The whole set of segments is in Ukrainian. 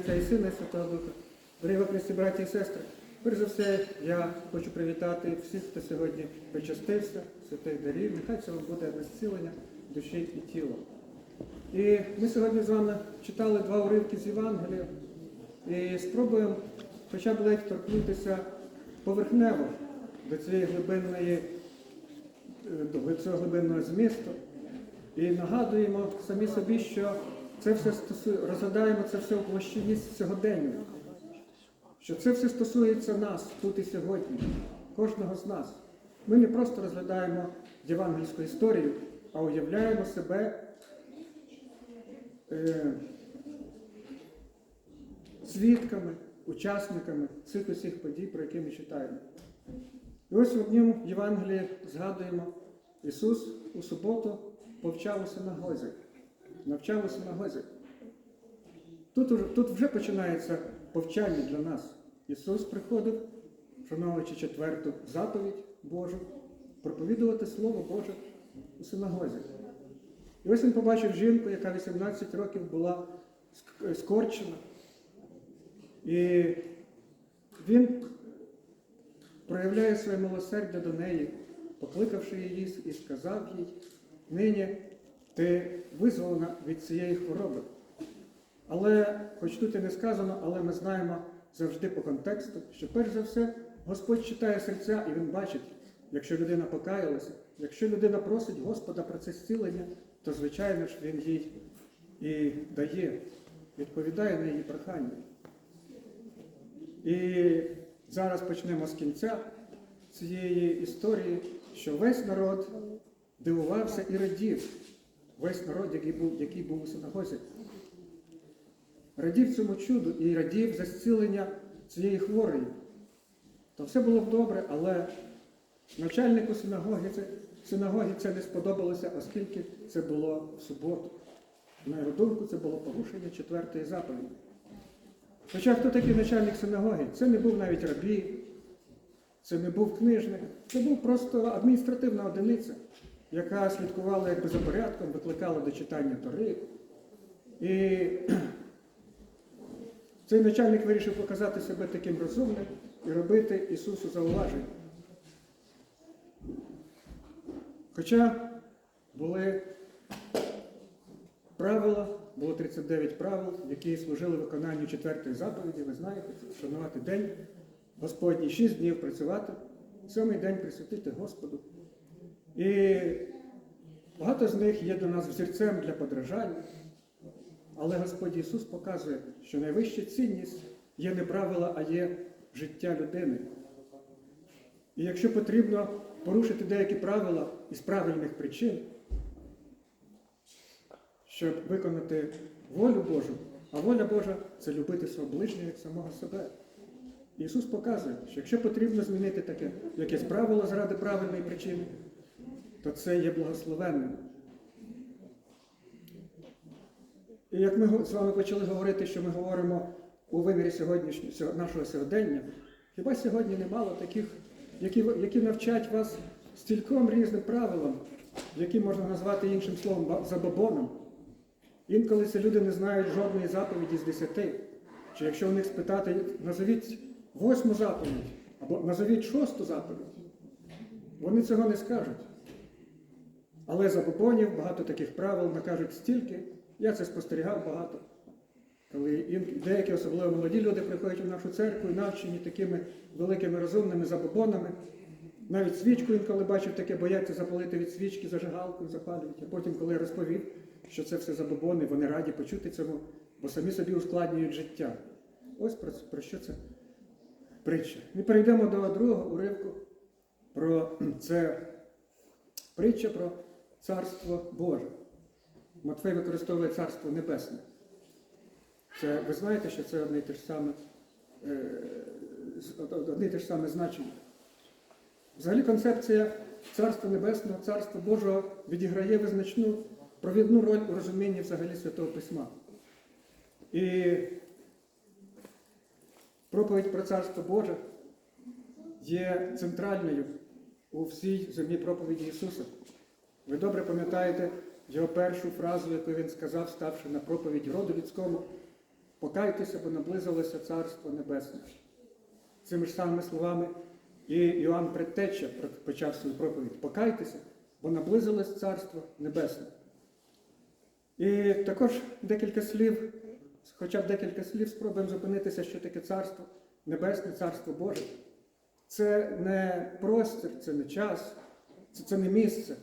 Отця і Сина і Святого Духа. Дорогі Христі, браті і сестри, перш за все, я хочу привітати всіх, хто сьогодні причастився, святих дарів. Нехай вам буде зцілення душі і тіла. І ми сьогодні з вами читали два уривки з Євангелія і спробуємо хоча б ледь торкнутися поверхнево до цієї глибинної, е, до цього глибинного змісту. І нагадуємо самі собі, що це все стосує, розглядаємо це все в площині сьогодення. Що це все стосується нас тут і сьогодні, кожного з нас. Ми не просто розглядаємо євангельську історію, а уявляємо себе е, свідками, учасниками цих усіх подій, про які ми читаємо. І ось в одному Євангелії згадуємо, Ісус у суботу повчав у синагозі, навчав у синагозі. Тут, тут вже починається повчання для нас. Ісус приходив, шановуючи четверту заповідь Божу, проповідувати Слово Боже у синагозі. І ось він побачив жінку, яка 18 років була скорчена. І він проявляє своє милосердя до неї, покликавши її і сказав їй, нині ти визволена від цієї хвороби. Але, хоч тут і не сказано, але ми знаємо завжди по контексту, що перш за все Господь читає серця і Він бачить, якщо людина покаялася, якщо людина просить Господа про це зцілення, то звичайно ж Він їй і дає, відповідає на її прохання. І зараз почнемо з кінця цієї історії, що весь народ дивувався і радів. Весь народ, який був, який був у синагозі. Радів цьому чуду і радів за зцілення цієї хворої. То все було добре, але начальнику синагоги це, синагоги це не сподобалося, оскільки це було в суботу. На його думку, це було порушення четвертої заповіді. Хоча хто такий начальник синагоги? Це не був навіть рабій, це не був книжник, це був просто адміністративна одиниця, яка слідкувала якби за порядком, викликала до читання Тори. І цей начальник вирішив показати себе таким розумним і робити Ісусу зауваження. Хоча були правила, було 39 правил, які служили виконанню четвертої заповіді, ви знаєте, шанувати день Господній, шість днів працювати, сьомий день присвятити Господу. І багато з них є для нас взірцем для подражання. Але Господь Ісус показує, що найвища цінність є не правила, а є життя людини. І якщо потрібно порушити деякі правила із правильних причин, щоб виконати волю Божу, а воля Божа це любити свого ближнього як самого себе. Ісус показує, що якщо потрібно змінити таке якесь правило заради правильної причини, то це є благословенним. І як ми з вами почали говорити, що ми говоримо у вимірі сьогоднішнього нашого сьогодення, хіба сьогодні немало таких, які, які навчать вас стільком різним правилам, які можна назвати іншим словом забобоном. Інколи ці люди не знають жодної заповіді з десяти. Чи якщо у них спитати, назовіть восьму заповідь або назовіть шосту заповідь, вони цього не скажуть. Але забобонів багато таких правил накажуть стільки. Я це спостерігав багато. Коли деякі, особливо молоді люди, приходять у нашу церкву і навчені такими великими розумними забобонами. Навіть свічку інколи бачив таке, бояться запалити від свічки зажигалкою, запалюють. А потім, коли я розповів, що це все забобони, вони раді почути цьому, бо самі собі ускладнюють життя. Ось про, про що це притча. І перейдемо до другого уривку. Про це притча про царство Боже. Матфей використовує царство небесне. Це, ви знаєте, що це одне і те ж саме, е, одне і те ж саме значення. Взагалі концепція Царства Небесного, Царства Божого відіграє визначну провідну роль у розумінні взагалі Святого Письма. І проповідь про Царство Боже є центральною у всій земній проповіді Ісуса. Ви добре пам'ятаєте його першу фразу, яку він сказав, ставши на проповідь роду людському, покайтеся, бо наблизилося Царство Небесне. Цими ж самими словами і Іоанн Предтеча почав свою проповідь. Покайтеся, бо наблизилось Царство Небесне. І також декілька слів, хоча б декілька слів, спробуємо зупинитися, що таке царство, небесне царство Боже. Це не простір, це не час, це, це не місце,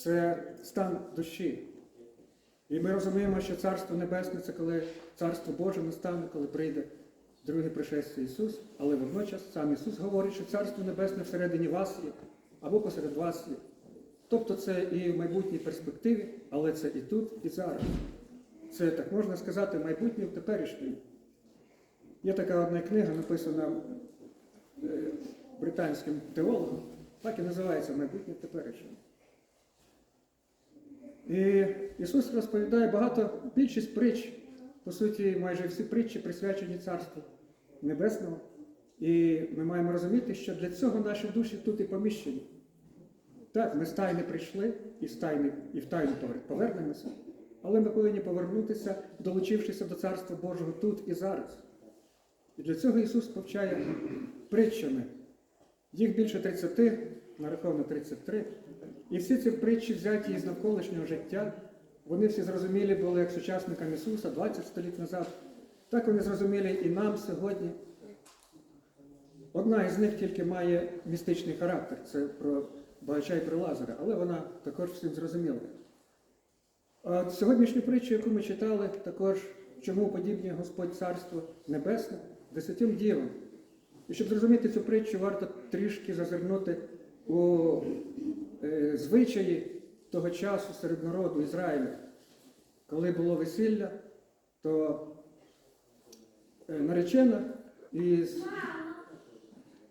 це стан душі. І ми розуміємо, що Царство Небесне це коли Царство Боже настане, коли прийде друге пришестя Ісус, але водночас сам Ісус говорить, що Царство Небесне всередині вас є, або посеред вас є. Тобто це і в майбутній перспективі, але це і тут, і зараз. Це, так можна сказати, майбутнє в теперішньому. Є така одна книга, написана е, британським теологом, так і називається майбутнє в теперішньому. І Ісус розповідає багато, більшість притч, по суті, майже всі притчі присвячені Царству Небесному. І ми маємо розуміти, що для цього наші душі тут і поміщені. Так, ми з тайни прийшли і, з тайни, і в тайну повернемося, але ми повинні повернутися, долучившися до Царства Божого тут і зараз. І для цього Ісус повчає притчами. Їх більше 30, нараховано 33. І всі ці притчі, взяті із навколишнього життя, вони всі зрозумілі були як сучасникам Ісуса 20 століть назад. Так вони зрозумілі і нам сьогодні. Одна із них тільки має містичний характер, це про багача і про Лазаря, але вона також всім зрозуміла. Сьогоднішню притчу, яку ми читали, також чому подібне Господь Царство Небесне, десятим дівам. І щоб зрозуміти цю притчу, варто трішки зазирнути у звичаї того часу серед народу Ізраїля. Коли було весілля, то е, наречена із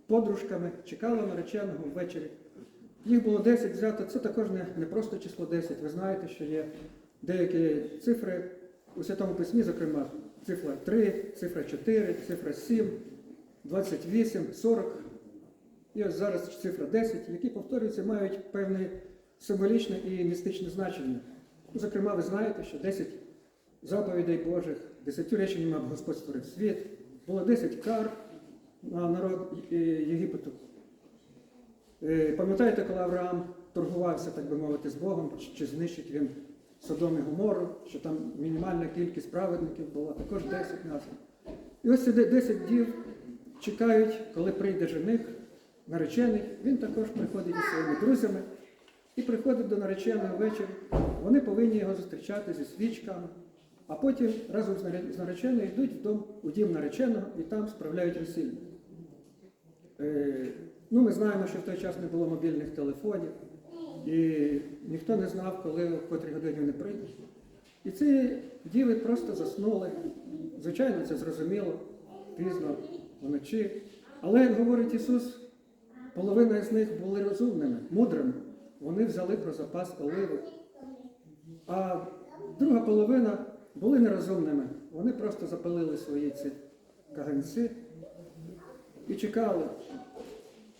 подружками чекала нареченого ввечері. Їх було 10 взято, це також не, не просто число 10. Ви знаєте, що є деякі цифри у Святому Письмі, зокрема, цифра 3, цифра 4, цифра 7, 28, 40. І зараз цифра 10, які повторюються, мають певне символічне і містичне значення. Зокрема, ви знаєте, що 10 заповідей Божих, 10 речень мав Господь створив світ, було 10 кар на народ е, Єгипету. Е, Пам'ятаєте, коли Авраам торгувався, так би мовити, з Богом, чи- знищить він Содом і Гомору, що там мінімальна кількість праведників була, також 10 названо. І ось ці 10 дів чекають, коли прийде жених, наречений. Він також приходить із своїми друзями і приходить до нареченого ввечері. Вони повинні його зустрічати зі свічками, а потім разом з нареченою йдуть в дом, у дім нареченого і там справляють весілля. Е, ну, ми знаємо, що в той час не було мобільних телефонів, і ніхто не знав, коли в котрій годині вони прийдуть. І ці діви просто заснули. Звичайно, це зрозуміло, пізно, вночі. Але, як говорить Ісус, половина з них були розумними, мудрими. Вони взяли про запас оливи. А друга половина були нерозумними. Вони просто запалили свої ці каганці і чекали.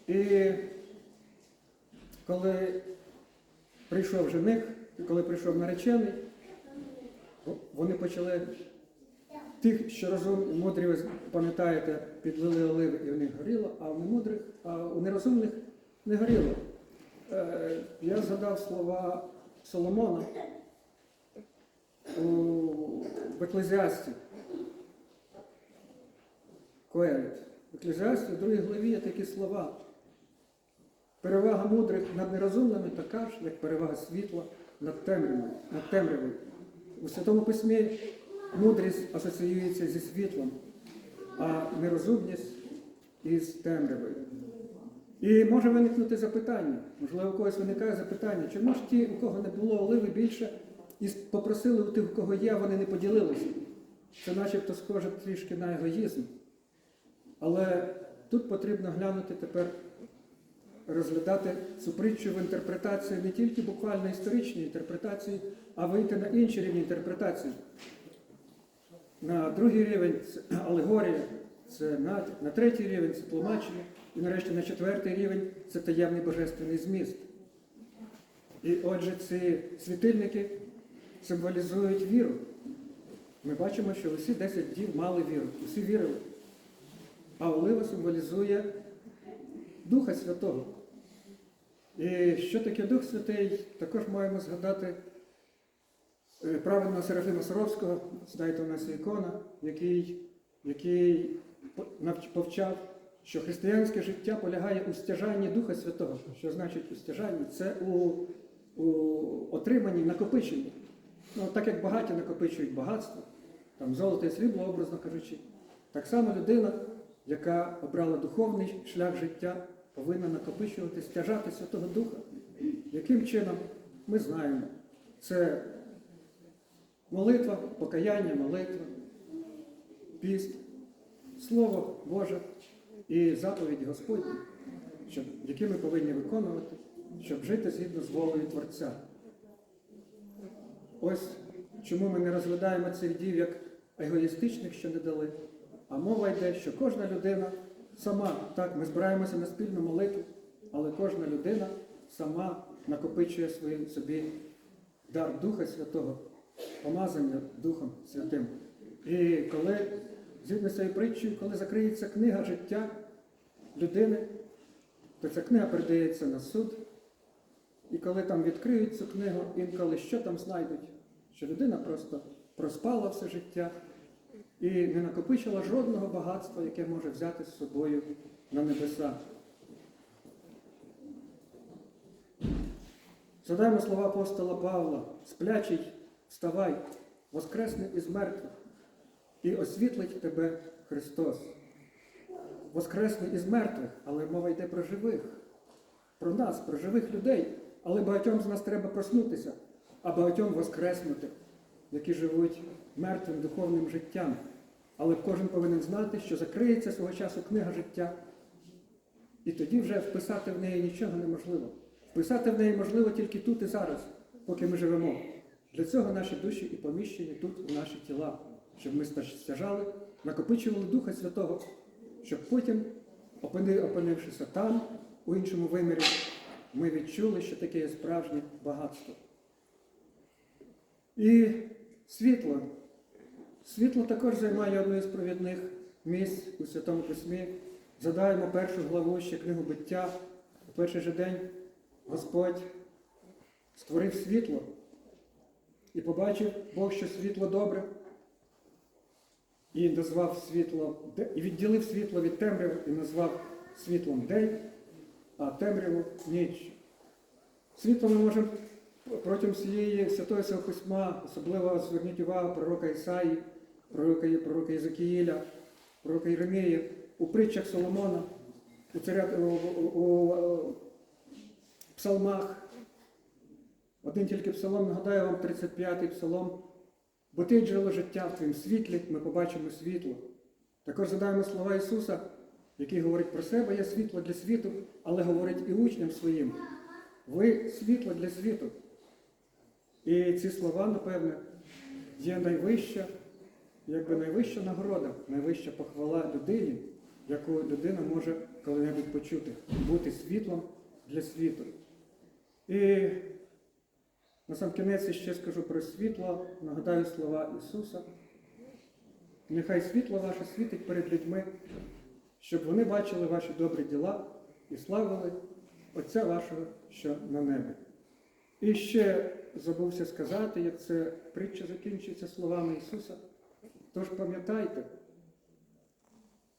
І коли прийшов жених, коли прийшов наречений, вони почали тих, що розум, мудрі, ви пам'ятаєте, підлили оливи і в них горіло, а у немудрих, а у нерозумних не горіло. Е, я згадав слова Соломона у в Еклезіасті. Коелет. В Еклезіасті, в другій главі є такі слова. Перевага мудрих над нерозумними така ж, як перевага світла над темрявою. Над темрявою. У Святому Письмі мудрість асоціюється зі світлом, а нерозумність із темрявою. І може виникнути запитання, можливо, у когось виникає запитання, чому ж ті, у кого не було оливи більше, і попросили у тих, у кого є, вони не поділилися. Це начебто схоже трішки на егоїзм. Але тут потрібно глянути тепер, розглядати цю притчу в інтерпретації не тільки буквально історичній інтерпретації, а вийти на інші рівні інтерпретації. На другий рівень це алегорія, це натяк, на третій рівень це тлумачення, і нарешті на четвертий рівень це таємний божественний зміст. І отже, ці світильники символізують віру. ми бачимо, що усі 10 дів мали віру, усі вірили. А олива символізує Духа Святого. І що таке Дух Святий, також маємо згадати е, правильно Серафима Саровського, знаєте, у нас є ікона, який, який повчав, що християнське життя полягає у стяжанні Духа Святого. Що значить у стяжанні? Це у, у отриманні, накопиченні. Ну, так як багаті накопичують багатство, там золото і срібло, образно кажучи, так само людина, яка обрала духовний шлях життя, повинна накопичувати, стяжати Святого Духа. Яким чином ми знаємо? Це молитва, покаяння, молитва, піст, Слово Боже і заповідь Господні, які ми повинні виконувати, щоб жити згідно з волею Творця. Ось чому ми не розглядаємо цих дів як егоїстичних, що не дали. А мова йде, що кожна людина сама, так, ми збираємося на спільну молитву, але кожна людина сама накопичує собі дар Духа Святого, помазання Духом Святим. І коли, згідно з цією притчею, коли закриється книга життя людини, то ця книга передається на суд. І коли там відкриють цю книгу, інколи що там знайдуть? Що людина просто проспала все життя і не накопичила жодного багатства, яке може взяти з собою на небеса. Згадаємо слова апостола Павла: сплячий, вставай, воскресне із мертвих, і освітлить тебе Христос. Воскресне із мертвих, але мова йде про живих, про нас, про живих людей. Але багатьом з нас треба проснутися, а багатьом воскреснути, які живуть мертвим духовним життям. Але кожен повинен знати, що закриється свого часу книга життя, і тоді вже вписати в неї нічого неможливо. Вписати в неї можливо тільки тут і зараз, поки ми живемо. Для цього наші душі і поміщені тут у наші тіла, щоб ми стяжали, накопичували Духа Святого, щоб потім, опинившися там, у іншому вимірі, ми відчули, що таке є справжнє багатство. І світло. Світло також займає одне з провідних місць у Святому Письмі. Задаємо першу главу ще книгу буття. У перший же день Господь створив світло і побачив Бог, що світло добре, і назвав світло, і відділив світло від темряви і назвав світлом день, а темряву ніч. Світло ми можемо протягом всієї святої Святого Письма, особливо зверніть увагу пророка Ісаї, пророка, пророка Єзекіїля, пророка Єремія, у притчах Соломона, у, царя, у, у, у псалмах. Один тільки псалом, нагадаю вам 35-й псалом. Бо ти джерело життя в твоїм світлі, ми побачимо світло. Також задаємо слова Ісуса, який говорить про себе, є світло для світу, але говорить і учням своїм. Ви світло для світу. І ці слова, напевне, є найвища, якби найвища нагорода, найвища похвала людині, яку людина може коли-небудь почути, бути світлом для світу. І на сам кінець ще скажу про світло, нагадаю слова Ісуса. Нехай світло ваше світить перед людьми, щоб вони бачили ваші добрі діла і славили Отця вашого, що на небі. І ще забувся сказати, як це притча закінчується словами Ісуса. Тож пам'ятайте,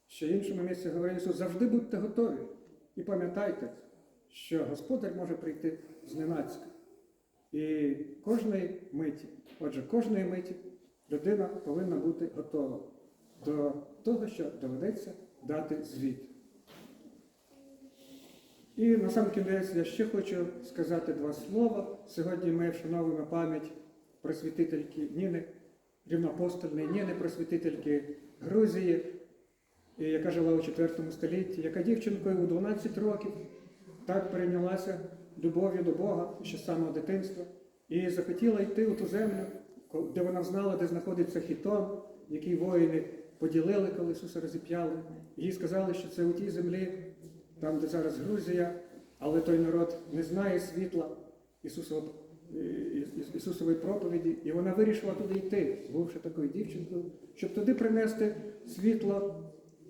що в іншому місці говорить Ісус, завжди будьте готові. І пам'ятайте, що Господар може прийти зненацька. І кожної миті, отже, кожної миті людина повинна бути готова до того, що доведеться дати звіт. І на сам кінець я ще хочу сказати два слова. Сьогодні ми вшановуємо пам'ять просвітительки Ніни, рівноапостольної Ніни, просвітительки Грузії, яка жила у IV столітті, яка дівчинкою у 12 років так перейнялася любов'ю до Бога ще з самого дитинства. І захотіла йти у ту землю, де вона знала, де знаходиться хітон, який воїни поділили, коли Ісуса розіп'яли. Їй сказали, що це у тій землі, там, де зараз Грузія, але той народ не знає світла І- Ісусової проповіді, і вона вирішила туди йти, бувши такою дівчинкою, щоб туди принести світло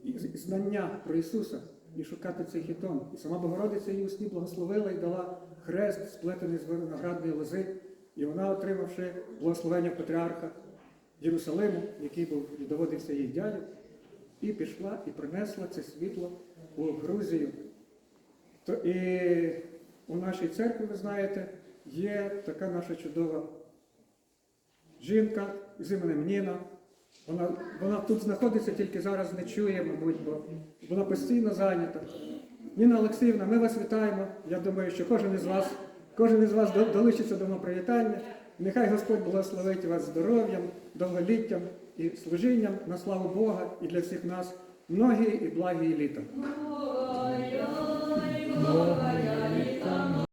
і знання про Ісуса і шукати цей хітон. І сама Богородиця її у сні благословила і дала хрест, сплетений з виноградної лози, і вона, отримавши благословення патріарха Єрусалиму, який був доводився їй дядю, і пішла і принесла це світло у Грузію. То і у нашій церкві, ви знаєте, є така наша чудова жінка з іменем Ніна. Вона, вона тут знаходиться, тільки зараз не чує, мабуть, бо вона постійно зайнята. Ніна Олексіївна, ми вас вітаємо. Я думаю, що кожен із вас, кожен із вас долучиться до мого привітання. Нехай Господь благословить вас здоров'ям, довголіттям і служінням на славу Бога і для всіх нас многі і благі літа. Ой, ой,